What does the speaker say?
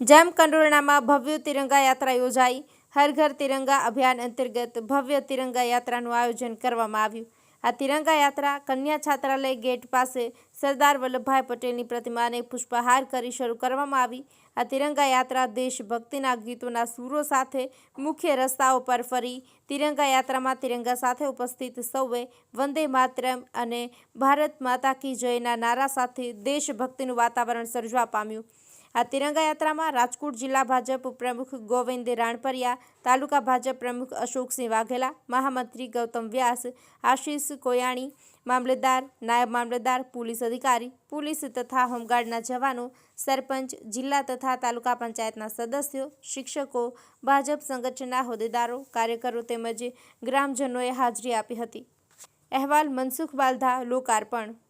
જામકંડોરણામાં ભવ્ય તિરંગા યાત્રા યોજાઈ, હર ઘર તિરંગા અભિયાન અંતર્ગત ભવ્ય તિરંગા યાત્રાનું આયોજન કરવામાં આવ્યું. આ તિરંગા યાત્રા કન્યા છાત્રાલય ગેટ પાસે સરદાર વલ્લભભાઈ પટેલની પ્રતિમાને પુષ્પહાર કરી શરૂ કરવામાં આવી. આ તિરંગા યાત્રા દેશભક્તિના ગીતોના સૂરો સાથે મુખ્ય રસ્તાઓ પર ફરી, તિરંગા યાત્રામાં તિરંગા સાથે ઉપસ્થિત સૌએ વંદે માતરમ અને ભારત માતા કી જયના નારા સાથે દેશભક્તિનું વાતાવરણ સર્જવા પામ્યું. આ તિરંગા યાત્રામાં રાજકોટ જિલ્લા ભાજપ પ્રમુખ ગોવિંદ રાણપરિયા, તાલુકા ભાજપ પ્રમુખ અશોકસિંહ વાઘેલા, મહામંત્રી ગૌતમ વ્યાસ, આશીષ કોયાણી, મામલતદાર, નાયબ મામલતદાર, પોલીસ અધિકારી, પોલીસ તથા હોમગાર્ડના જવાનો, સરપંચ, જિલ્લા તથા તાલુકા પંચાયતના સદસ્યો, શિક્ષકો, ભાજપ સંગઠનના હોદ્દેદારો, કાર્યકરો તેમજ ગ્રામજનોએ હાજરી આપી હતી. અહેવાલ મનસુખ બાલધા, લોકાર્પણ.